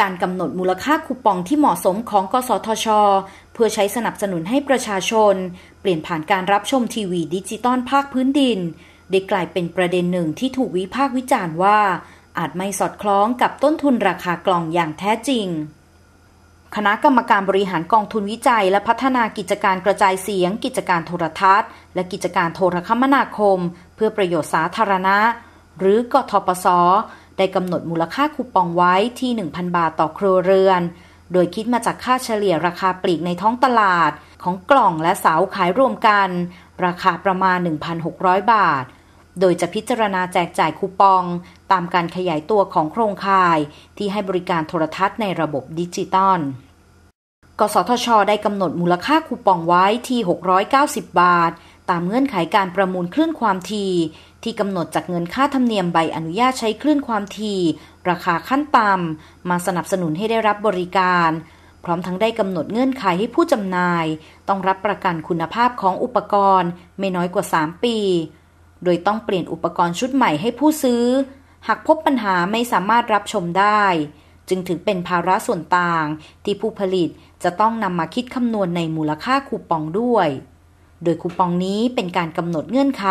การกำหนดมูลค่าคูปองที่เหมาะสมของกสทช เพื่อใช้สนับสนุนให้ประชาชน เปลี่ยนผ่านการรับชมทีวีดิจิตอลภาคพื้นดิน ได้กลายเป็นประเด็นหนึ่งที่ถูกวิพากษ์วิจารณ์ว่า อาจไม่สอดคล้องกับต้นทุนราคากล่องอย่างแท้จริง คณะกรรมการบริหารกองทุนวิจัย และพัฒนากิจการกระจายเสียง กิจการโทรทัศน์ และกิจการโทรคมนาคม เพื่อประโยชน์สาธารณะ หรือกทปส ได้กำหนดมูลค่าคูปองไว้ที่ 1,000 บาทต่อครัวเรือน โดยคิดมาจากค่าเฉลี่ยราคาปลีกในท้องตลาด ของกล่องและเสาขายรวมกัน ราคาประมาณ 1,600 บาท โดยจะพิจารณาแจกจ่ายคูปอง ตามการขยายตัวของโครงข่าย ที่ให้บริการโทรทัศน์ในระบบดิจิตอลกสทช ได้กำหนดมูลค่าคูปองไว้ที่ 690 บาท ตามเงื่อนไขการประมูลคลื่นความถี่ที่กำหนดจากเงินค่าธรรมเนียมใบอนุญาตใช้คลื่นความถี่ราคาขั้นต่ำมาสนับสนุนให้ได้รับบริการ พร้อมทั้งได้กำหนดเงื่อนไขให้ผู้จำหน่าย ต้องรับประกันคุณภาพของอุปกรณ์ไม่น้อยกว่า 3 ปี โดยต้องเปลี่ยนอุปกรณ์ชุดใหม่ให้ผู้ซื้อ หากพบปัญหาไม่สามารถรับชมได้ จึงถือเป็นภาระส่วนต่างที่ผู้ผลิตจะต้องนำมาคิดคำนวณในมูลค่าคูปองด้วย โดยคูปองนี้เป็นการกำหนดเงื่อนไข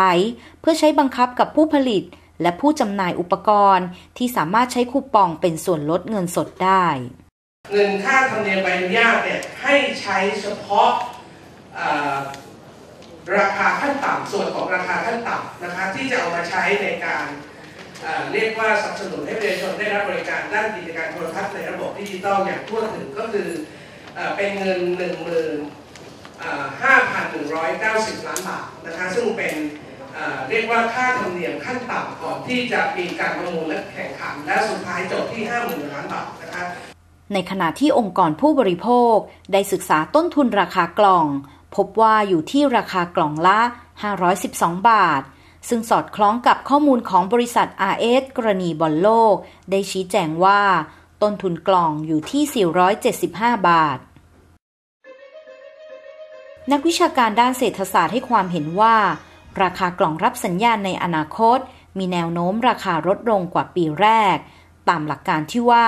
เพื่อใช้บังคับกับผู้ผลิต และผู้จำหน่ายอุปกรณ์ ที่สามารถใช้คูปองเป็นส่วนลดเงินสดได้ เงินค่าธรรมเนียมใบอนุญาตเนี่ยให้ใช้เฉพาะราคาขั้นต่ำส่วนของราคาขั้นต่ำนะคะที่จะเอามาใช้ในการเรียกว่าสนับสนุนให้ประชาชนได้รับบริการด้านกิจการโทรทัศน์ในระบบดิจิตอลอย่างทั่วถึงก็คือเป็นเงิน1 0 0 0 5,190 ล้านบาทนะคะซึ่งเป็นเรียกว่าค่าธรรมเนียมขั้นต่ำก่อนที่จะมีการประมูลและแข่งขัน และสุดท้ายจบที่ 50,000ล้านบาทนะคะในขณะที่องค์กรผู้บริโภคได้ศึกษาต้นทุนราคากล่อง พบว่าอยู่ที่ราคากล่องละ 512 บาท ซึ่งสอดคล้องกับข้อมูลของบริษัท RS กรณีบอลโลก ได้ชี้แจงว่า ต้นทุนกล่องอยู่ที่ 475 บาท นักวิชาการด้านเศรษฐศาสตร์ให้ความเห็นว่า ราคากล่องรับสัญญาณในอนาคต มีแนวโน้มราคาลดลงกว่าปีแรก ตามหลักการที่ว่า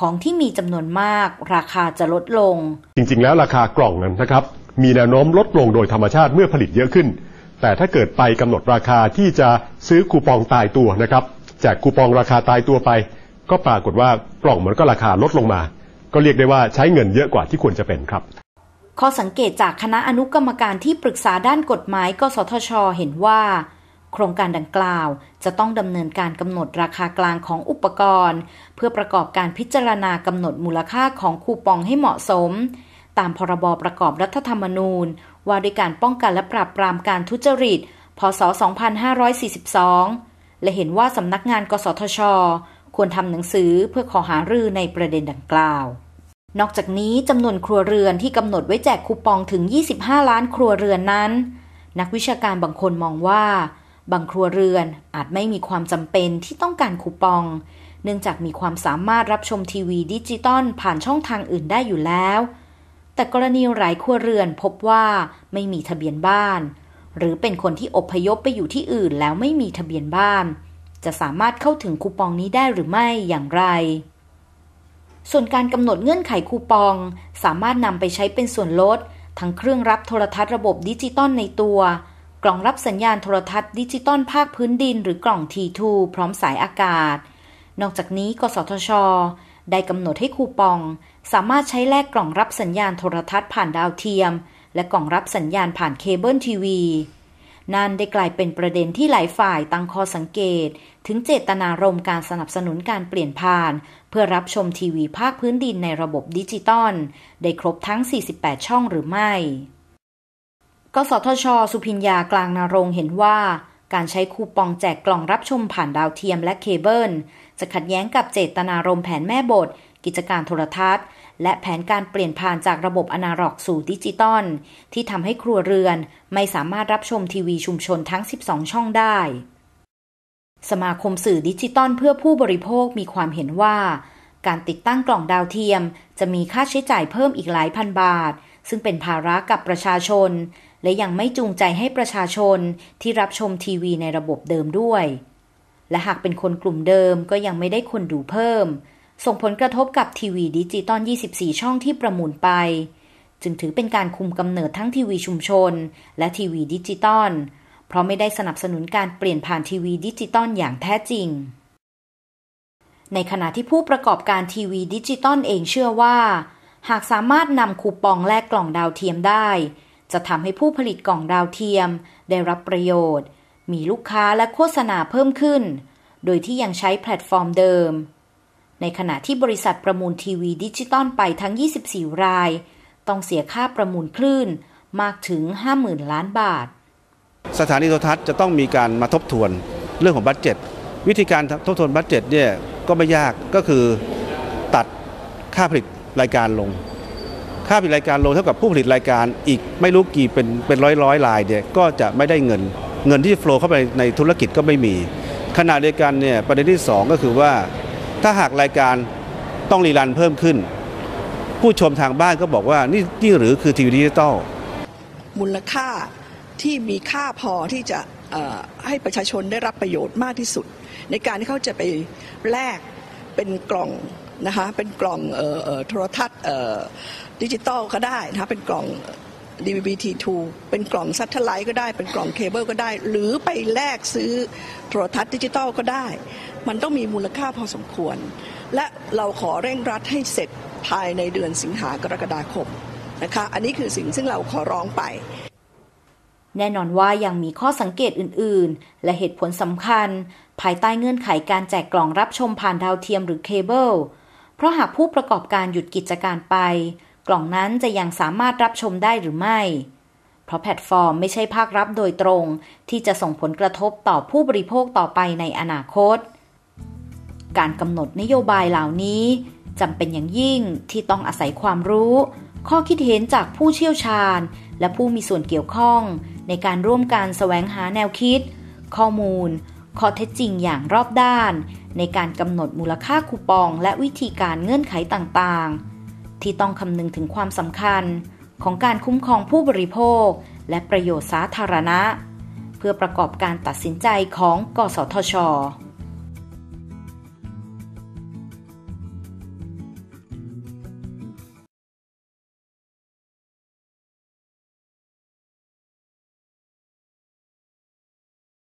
ของที่มีจำนวนมาก ราคาจะลดลง จริง ๆ แล้วราคากล่องนั้นนะครับ มีแนวโน้มลดลงโดยธรรมชาติเมื่อผลิตเยอะขึ้น แต่ถ้าเกิดไปกำหนดราคาที่จะซื้อคูปองตายตัวนะครับแจกคูปองราคาตายตัวไป ก็ปรากฏว่ากล่องมันก็ราคาลดลงมา ก็เรียกได้ว่าใช้เงินเยอะกว่าที่ควรจะเป็นครับ ข้อสังเกตจากคณะอนุกรรมการที่ปรึกษาด้านกฎหมาย กสทช เห็นว่า โครงการดังกล่าว จะต้องดำเนินการกำหนดราคากลางของอุปกรณ์ เพื่อประกอบการพิจารณากำหนดมูลค่าของคูปองให้เหมาะสม ตามพรบประกอบรัฐธรรมนูญ ว่าด้วยการป้องกันและปราบปรามการทุจริต พศ 2542 และเห็นว่าสำนักงาน กสทช ควรทำหนังสือเพื่อขอหารือในประเด็นดังกล่าว นอกจากนี้จำนวนครัวเรือนที่กำหนดไว้แจกคูปองถึง 25 ล้านครัวเรือนนั้น นักวิชาการบางคนมองว่า บางครัวเรือนอาจไม่มีความจำเป็นที่ต้องการคูปอง เนื่องจากมีความสามารถรับชมทีวีดิจิตอลผ่านช่องทางอื่นได้อยู่แล้ว แต่กรณีหลายครัวเรือนพบว่าไม่มีทะเบียนบ้าน หรือเป็นคนที่อพยพไปอยู่ที่อื่นแล้วไม่มีทะเบียนบ้าน จะสามารถเข้าถึงคูปองนี้ได้หรือไม่อย่างไร ส่วนการกำหนดเงื่อนไขคูปอง สามารถนำไปใช้เป็นส่วนลด ทั้งเครื่องรับโทรทัศน์ระบบดิจิตอลในตัว กล่องรับสัญญาณโทรทัศน์ดิจิตอลภาคพื้นดิน หรือกล่อง T2 พร้อมสายอากาศ นอกจากนี้ กสทช ได้กำหนดให้คูปอง สามารถใช้แลกกล่องรับสัญญาณโทรทัศน์ผ่านดาวเทียม และกล่องรับสัญญาณผ่านเคเบิลทีวี นั่นได้กลายเป็นประเด็นที่หลายฝ่ายตั้งข้อสังเกต ถึงเจตนารมณ์การสนับสนุนการเปลี่ยนผ่าน เพื่อรับชมทีวีภาคพื้นดินในระบบดิจิตอลได้ครบทั้ง 48 ช่องหรือไม่ กสทช สุพิญญากลางนารงเห็นว่า การใช้คูปองแจกกล่องรับชมผ่านดาวเทียมและเคเบิลจะขัดแย้งกับเจตนารมณ์แผนแม่บท กิจการโทรทัศน์ และแผนการเปลี่ยนผ่านจากระบบอนาล็อกสู่ดิจิตอลที่ทำให้ครัวเรือนไม่สามารถรับชมทีวีชุมชนทั้ง 12 ช่องได้ สมาคมสื่อดิจิตอลเพื่อผู้บริโภคมีความเห็นว่า การติดตั้งกล่องดาวเทียม จะมีค่าใช้จ่ายเพิ่มอีกหลายพันบาท ซึ่งเป็นภาระกับประชาชน และยังไม่จูงใจให้ประชาชนที่รับชมทีวีในระบบเดิมด้วยและหากเป็นคนกลุ่มเดิมก็ยังไม่ได้คนดูเพิ่ม ส่งผลกระทบกับทีวีดิจิตอล 24 ช่องที่ประมูลไป จึงถือเป็นการคุมกำเนิดทั้งทีวีชุมชน และทีวีดิจิตอล เพราะไม่ได้สนับสนุนการเปลี่ยนผ่านทีวีดิจิตอลอย่างแท้จริง ในขณะที่ผู้ประกอบการทีวีดิจิตอลเองเชื่อว่า หากสามารถนำคูปองแลกกล่องดาวเทียมได้ จะทำให้ผู้ผลิตกล่องดาวเทียม ได้รับประโยชน์ มีลูกค้าและโฆษณาเพิ่มขึ้น โดยที่ยังใช้แพลตฟอร์มเดิม ในขณะที่บริษัทประมูลทีวีดิจิตอลไปทั้ง 24 ราย ต้องเสียค่าประมูลคลื่นมากถึง 50,000 ล้านบาท สถานีโทรทัศน์จะต้องมีการมาทบทวนเรื่องของบัตเจ็ตวิธีการทบทวนบัตเจ็ตเนี่ยก็ไม่ยากก็คือตัดค่าผลิตรายการลง ค่าผลิตรายการลงเท่ากับผู้ผลิตรายการอีกไม่รู้กี่เป็นเป็นร้อยร้อยลายเนี่ยก็จะไม่ได้เงิน เงินที่โฟล์เข้าไปในธุรกิจก็ไม่มีขณะเดียวกันเนี่ยประเด็นที่ 2 ก็คือว่า ถ้าหากรายการต้องรีรันเพิ่มขึ้น ผู้ชมทางบ้านก็บอกว่านี่นี่หรือคือทีวีดิจิตอลมูลค่าที่มีค่าพอที่จะให้ประชาชนได้รับประโยชน์มากที่สุด ในการที่เขาจะไปแลกเป็นกล่องนะคะเป็นกล่องโทรทัศน์ดิจิตอลก็ได้นะคะเป็นกล่อง DVB-T2 เป็นกล่องซัตเทไลท์ก็ได้เป็นกล่องเคเบิลก็ได้ หรือไปแลกซื้อโทรทัศน์ดิจิตอลก็ได้ มันต้องมีมูลค่าพอสมควร และเราขอเร่งรัดให้เสร็จภายในเดือนสิงหากรกฎาคมนะคะอันนี้คือสิ่งซึ่งเราขอร้องไป แน่นอนว่ายังมีข้อสังเกตอื่น ๆ และเหตุผลสำคัญ ภายใต้เงื่อนไขการแจกกล่องรับชมผ่านดาวเทียมหรือเคเบิลเพราะหากผู้ประกอบการหยุดกิจการไป กล่องนั้นจะยังสามารถรับชมได้หรือไม่ เพราะแพลตฟอร์มไม่ใช่ภาครับโดยตรง ที่จะส่งผลกระทบต่อผู้บริโภคต่อไปในอนาคต การกำหนดนโยบายเหล่านี้จำเป็นอย่างยิ่งที่ต้องอาศัยความรู้ ข้อคิดเห็นจากผู้เชี่ยวชาญ และผู้มีส่วนเกี่ยวข้อง ในการร่วมการแสวงหาแนวคิด ข้อมูล ข้อเท็จจริงอย่างรอบด้าน ในการกำหนดมูลค่าคูปอง และวิธีการเงื่อนไขต่างๆ ที่ต้องคำนึงถึงความสำคัญ ของการคุ้มครองผู้บริโภค และประโยชน์สาธารณะ เพื่อประกอบการตัดสินใจของกสทช